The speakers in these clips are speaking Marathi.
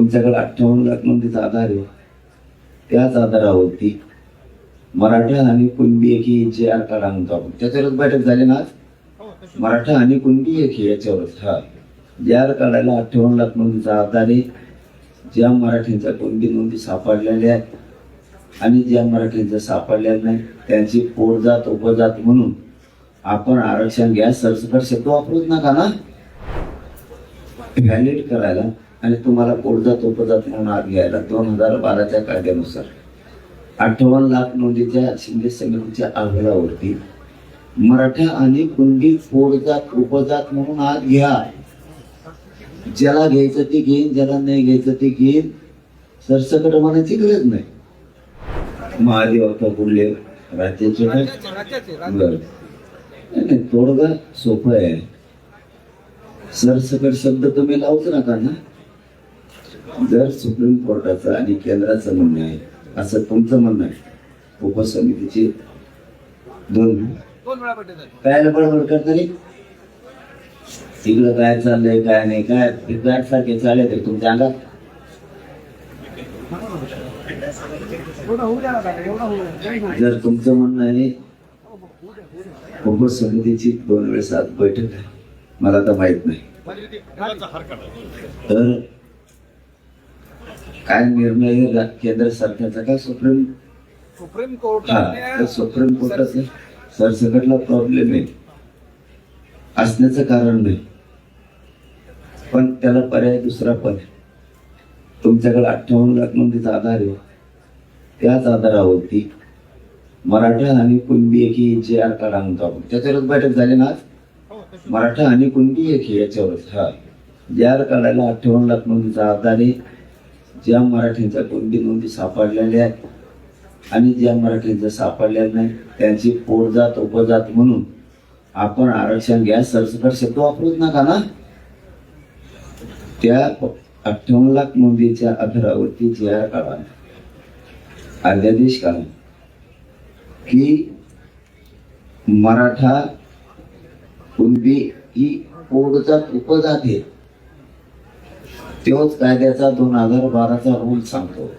तुमच्याकडे अठ्ठावन्न लाख नोंदीचा आधार आहे. त्याच आधारावरती मराठा आणि कुणबी एक ही जे आर कार्ड आणतो आपण. त्याच्यावरच बैठक झाली ना आज? मराठा आणि कुणबी एक याच्यावरच. हा. ज्या आर काढायला अठ्ठावन्न लाख नोंदीचा आधार आहे ज्या मराठींच्या कुणबी नोंदी सापडलेल्या आहेत आणि ज्या मराठींच्या सापडल्या नाही त्यांची पोटजात उपजात म्हणून आपण आरक्षण गॅस सरसकट शब्द वापरूच नका ना. व्हॅलिड करायला आणि तुम्हाला पोटजात उपजात म्हणून आत घ्यायला दोन हजार बाराच्या कायद्यानुसार. अठ्ठावन्न लाख नोंदीच्या शिंदे समितीच्या अहवालावरती मराठा आणि कुणबी पोटजात उपजात म्हणून आत घ्या ज्याला घ्यायचं ते घेईन ज्याला नाही घ्यायचं ते घेईन. सरसकट म्हणायची गरज नाही. महादेव कुठले पुढले राज्याचे काय? बरं. नाही नाही, तोडगा सोपं आहे. सरसकट शब्द तुम्ही लावूच नका ना. जर सुप्रीम कोर्टाचं आणि केंद्राचं म्हणणं आहे असं तुमचं म्हणणं आहे उपसमितीची दोन दोन काय बडबड करतरी तिकडं काय चाललंय काय नाही काय? गाठ सारखे चालले तर तुमच्या अंगात? जर तुमचं म्हणणं आहे उपसमितीची दोन वेळेस आज बैठक आहे. मला तर माहीत नाही. तर काय निर्णय केंद्र सरकारचा का सुप्रीम? सुप्रीम हा तर कोर्टाने सुप्रीम कोर्टाचं सरसकटला प्रॉब्लेम आहे. असण्याचं कारण नाही. पण त्याला पर्याय दुसरा पण तुमच्याकडे अठ्ठावन्न लाख नोंदीचा आधार आहे. त्याच आधारावरती मराठा आणि कुणबी एक ही जे आर कार्ड आणतो आपण. त्याच्यावरच बैठक झाली ना आज? मराठा आणि कुणबी एक ही याच्यावरच. हा. जे आर काढायला अठ्ठावन्न लाख नोंदीचा आधार आहे ज्या मराठ्यांच्या कोणती नोंदी सापडलेल्या आहेत आणि ज्या मराठ्यांच्या सापडल्या नाही त्यांची पोटजात उपजात म्हणून आपण आरक्षण गॅस सरसकट शब्द वापरूच नका ना. त्या अठ्ठावन्न लाख नोंदीच्या आधारावरती जी काळात काढा अध्यादेश काढा की मराठा कुणबी ही पोटजात उपजात आहे. तोच कायद्याचा दोन हजार बाराचा रूल सांगतो.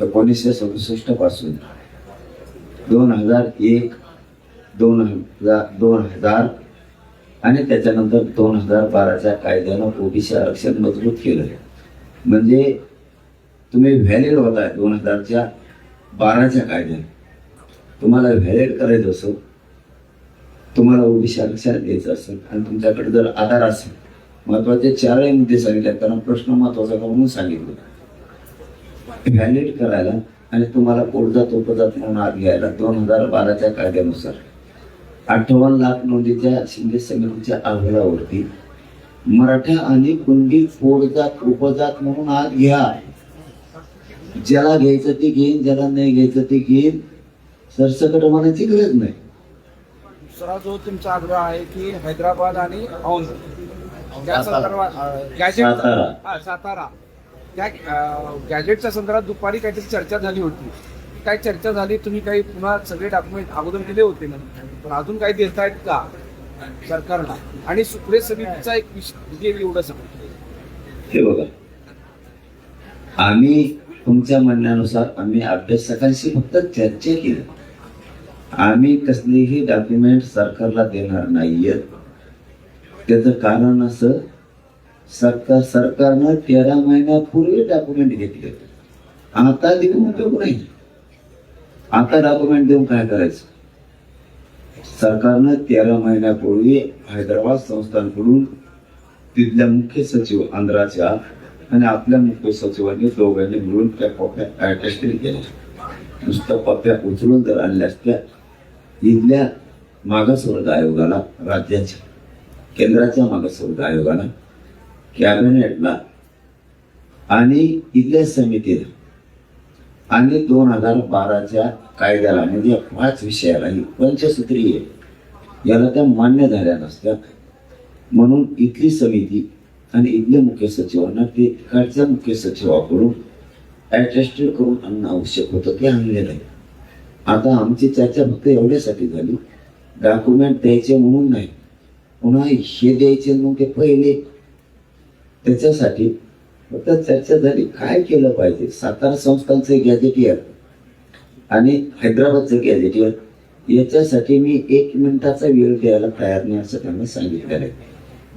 एकोणीसशे सदुसष्टपासून. दोन हजार एक दोन हजार दोन हजार आणि त्याच्यानंतर दोन हजार बाराच्या कायद्यानं ओबीसी आरक्षण मजबूत केलं म्हणजे तुम्ही व्हॅलिड होताय दोन हजारच्या बाराच्या कायद्याने. तुम्हाला व्हॅलिड करायचं असो तुम्हाला ओबीसी आरक्षण द्यायचं असेल आणि तुमच्याकडे जर आधार असेल महत्त्वाचे चारही मुद्दे सांगितले कारण प्रश्न महत्त्वाचा म्हणून सांगितलं. व्हॅलिड करायला आणि तुम्हाला पोटजात उपजात म्हणून आत घ्यायला दोन हजार बाराच्या कायद्यानुसार. अठ्ठावन्न लाख नोंदीच्या शिंदे समितीच्या आग्रहावरती मराठा आणि कुणबी पोटजात उपजात म्हणून आत घ्या. ज्याला घ्यायचं ते घेईन ज्याला नाही घ्यायचं ते घेईन. सरसकट म्हणायची गरज नाही. दुसरा जो तुमचा आग्रह आहे की हैदराबाद आणि औंध त्या सातारा. संदर्भात गॅजेट सातारा. हा, सातारा. त्या अं, गॅजेटच्या संदर्भात दुपारी काहीतरी चर्चा झाली होती. काय चर्चा झाली? तुम्ही काही पुन्हा सगळे डॉक्युमेंट अगोदर दिले होते ना? पण अजून काही देत आहेत का सरकारला? आणि सुप्रे समितीचा एक विषय एवढं सगळं हे बघा. आम्ही तुमच्या म्हणण्यानुसार आम्ही अभ्यासकांशी फक्त चर्चा केली. आम्ही कसलीही डॉक्युमेंट सरकारला देणार नाहीयेत. त्याचं कारण असं सरकार सरकारनं तेरा महिन्यापूर्वी डॉक्युमेंट घेतले. आता देऊन उपयोग नाही. आता डॉक्युमेंट देऊन काय करायचं? सरकारनं तेरा महिन्यापूर्वी हैदराबाद संस्थांकडून तिथल्या मुख्य सचिव आंध्राच्या आणि आपल्या मुख्य सचिवांनी दोघांनी मिळून त्या पप्प्या अटेस्टिंग केल्या. नुसत्या पप्प्या उचलून जर आणल्या असत्या इथल्या मागासवर्ग आयोगाला राज्याच्या. केंद्राच्या मागासवर्ग आयोगाला कॅबिनेटला आणि इथल्या समितीला आणि दोन हजार बाराच्या कायद्याला म्हणजे पाच विषयाला ही पंचसूत्री आहे. याला त्या मान्य झाल्या नसत्या म्हणून इथली समिती आणि इथल्या मुख्य सचिवांना ते तिकडच्या मुख्य सचिवाकडून ॲडजस्टेड करून आणणं आवश्यक होतं ते आणलेलं आहे आता आमची चर्चा फक्त एवढ्यासाठी झाली डॉक्युमेंट द्यायचे म्हणून नाही. पुन्हा हे द्यायचे मग ते पहिले. त्याच्यासाठी फक्त चर्चा झाली काय केलं पाहिजे. सातारा संस्थांचं गॅझेटियर आणि हैदराबादचं गॅझेटियर याच्यासाठी मी एक मिनिटाचा वेळ द्यायला तयार नाही असं त्यांना सांगितलेलं आहे.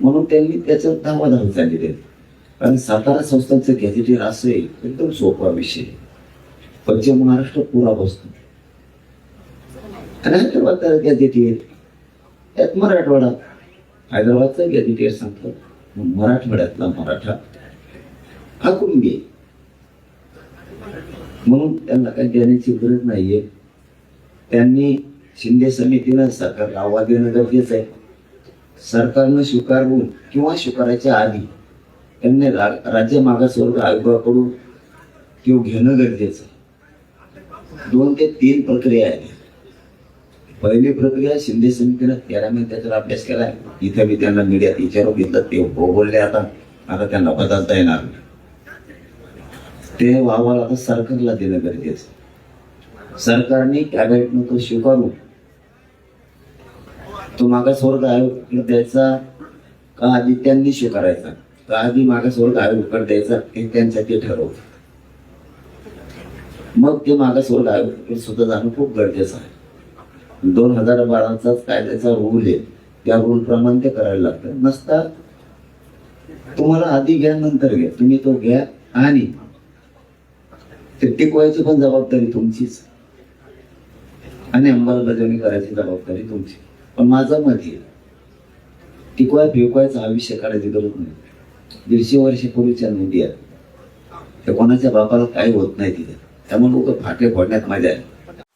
म्हणून त्यांनी त्याचं धावाधाव सांगितलेलं आहे. कारण सातारा संस्थांचं गॅझेटियर असं एकदम सोपा विषय. पश्चिम महाराष्ट्र पुरा बसतो. आणि हैदराबाद गॅझेटियर त्यात मराठवाडा हैदराबादचा गॅजेटियर सांगतो मग मराठवाड्यातला मराठा. हा कुणबी आहे. म्हणून त्यांना काही देण्याची गरज नाहीये. त्यांनी शिंदे समितीनं सरकारला आवाज देणं गरजेचं आहे. सरकारनं स्वीकारून किंवा स्वीकारायच्या आधी त्यांनी रा- राज्य मागासवर्ग आयोगाकडून किंवा घेणं गरजेचं आहे. दोन ते तीन प्रक्रिया आहेत. पहिली प्रक्रिया शिंदे समितीनं तेरामध्ये महिने त्याच्यावर अभ्यास केलाय इथं मी त्यांना मीडियात विचारून घेतलं ते हो बोलले आता. आता त्यांना बदलता येणार नाही. ते अहवाल आता सरकारला देणं गरजेचं सरकारने कॅबिनेटनं तो स्वीकारू. तो मागासवर्ग आयोगाकडे द्यायचा का आधी त्यांनी स्वीकारायचा? का आधी मागासवर्ग आयोगाकडे द्यायचा हे त्यांच्यासाठी ठरवलं मग ते मागासवर्ग आयोगाकडे सुद्धा जाणं खूप गरजेचं आहे. दोन हजार बाराचाच कायद्याचा रूल आहे. त्या रूल प्रमाणे ते करायला लागतं नसता तुम्हाला आधी घ्या नंतर घ्या. तुम्ही तो घ्या आणि ते टिकवायची पण जबाबदारी तुमचीच. आणि अंमलबजावणी करायची जबाबदारी तुमची. पण माझं मत आहे टिकवाय फिकवायचं आयुष्य काढायची गरज नाही. दीडशे वर्षापूर्वीच्या नोंदी आहेत. त्या कोणाच्या बापाला काही होत नाही तिथे. त्यामुळे लोक फाटे फोडण्यात मजा आहे